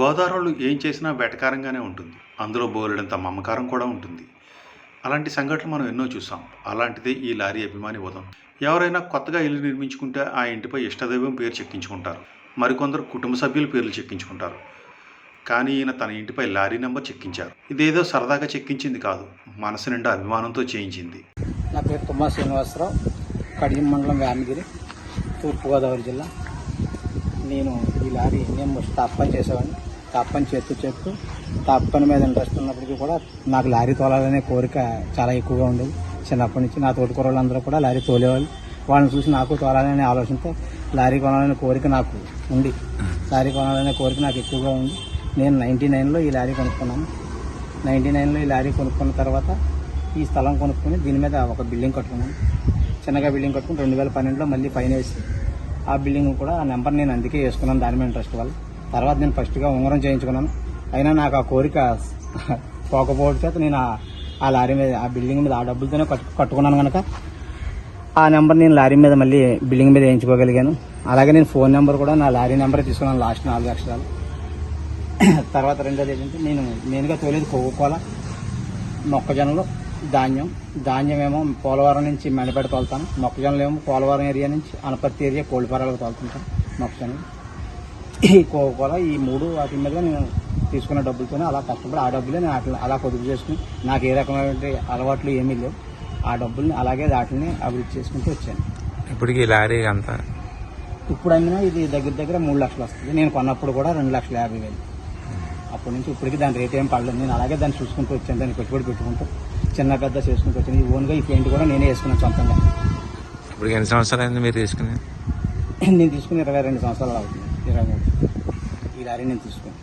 గోదావరిలో ఏం చేసినా వెటకారంగానే ఉంటుంది. అందులో బోలెడంత మమకారం కూడా ఉంటుంది. అలాంటి సంఘటనలు మనం ఎన్నో చూసాం. అలాంటిదే ఈ లారీ అభిమాని ఉదం. ఎవరైనా కొత్తగా ఇల్లు నిర్మించుకుంటే ఆ ఇంటిపై ఇష్టదైవం పేరు చెక్కించుకుంటారు. మరికొందరు కుటుంబ సభ్యుల పేర్లు చెక్కించుకుంటారు. కానీ ఈయన తన ఇంటిపై లారీ నెంబర్ చెక్కించారు. ఇదేదో సరదాగా చెక్కించింది కాదు. మనసు నిండా అభిమానంతో చేయించింది. నా పేరు తుమ్మా శ్రీనివాసరావు. కడియం మండలం వేమగిరి తూర్పుగోదావరి జిల్లా. నేను ఈ లారీ నేను టాప్ తప్పని చేసేవాడిని. తప్పని చేస్తూ చేస్తూ తప్పని మీద ఇంట్రెస్ట్ ఉన్నప్పటికీ కూడా నాకు లారీ తోలాలనే కోరిక చాలా ఎక్కువగా ఉండేది. చిన్నప్పటి నుంచి నా తోటి కూరలందరూ కూడా లారీ తోలేవాళ్ళు. వాళ్ళని చూసి నాకు తోలాలనే ఆలోచనతో లారీ కొనాలనే కోరిక నాకు ఉంది. లారీ కొనాలనే కోరిక నాకు ఎక్కువగా ఉంది. నేను నైంటీ నైన్లో ఈ లారీ కొనుక్కున్నాను. నైంటీ నైన్లో ఈ లారీ కొనుక్కున్న తర్వాత ఈ స్థలం కొనుక్కొని దీని మీద ఒక బిల్డింగ్ కట్టుకున్నాను. చిన్నగా బిల్డింగ్ కట్టుకుని రెండు వేల పన్నెండులో మళ్ళీ పైన వేసి ఆ బిల్డింగ్ కూడా ఆ నెంబర్ నేను అందుకే వేసుకున్నాను దాని మీద ఇంట్రెస్ట్ వల్ల. తర్వాత నేను ఫస్ట్గా ఉంగరం చేయించుకున్నాను. అయినా నాకు ఆ కోరిక పోకపోవడం చేత నేను ఆ- లారీ మీద ఆ బిల్డింగ్ మీద ఆ డబ్బులతోనే కట్టు కట్టుకున్నాను కనుక ఆ నెంబర్ నేను లారీ మీద మళ్ళీ బిల్డింగ్ మీద వేయించుకోగలిగాను. అలాగే నేను ఫోన్ నెంబర్ కూడా నా లారీ నెంబర్ తీసుకున్నాను లాస్ట్ నాలుగు అక్షరాలు. తర్వాత రెండోది ఏంటంటే నేను నేనుగా తోలేదు కోకోకోల మొక్కజొన్నలు. ధాన్యం. ధాన్యం ఏమో పోలవరం నుంచి మెండపేట తోలుతాను మొక్కజొన్నలు ఏమో పోలవరం ఏరియా నుంచి అనపర్తి ఏరియా కోళ్ళపారాలకు తోలుతుంటాను మొక్కజొన్నలు. ఈ కోకోకోల ఈ మూడు వాటి మీద నేను తీసుకున్న డబ్బులతోనే అలా కష్టపడి ఆ డబ్బులే నేను అట్లా అలా పొదుపు చేసుకుని నాకు ఏ రకమైన అలవాట్లు ఏమీ లేవు. ఆ డబ్బుల్ని అలాగే వాటిని అభివృద్ధి చేసుకుంటూ వచ్చాను. ఇప్పటికి ఈ లారీ అంత ఇప్పుడు అమ్మినా ఇది దగ్గర దగ్గర మూడు లక్షలు వస్తుంది. నేను కొన్నప్పుడు కూడా రెండు లక్షల యాభై వేలు. అప్పటి నుంచి ఇప్పటికి దాని రేట్ ఏం పడలేదు. నేను అలాగే దాన్ని చూసుకుంటూ వచ్చాను. దాన్ని పెట్టుబడి పెట్టుకుంటూ చిన్న పెద్ద చేసుకుంటూ వచ్చాను. ఈ ఓన్గా ఈ పెయింట్ కూడా నేనే వేసుకున్నాను సొంతంగా. ఇప్పటికి ఎన్ని సంవత్సరాలు మీరు తీసుకుని నేను తీసుకుని ఇరవై రెండు సంవత్సరాలు అవుతుంది. ఇరవై మూడు. ఈ లారీ నేను తీసుకుని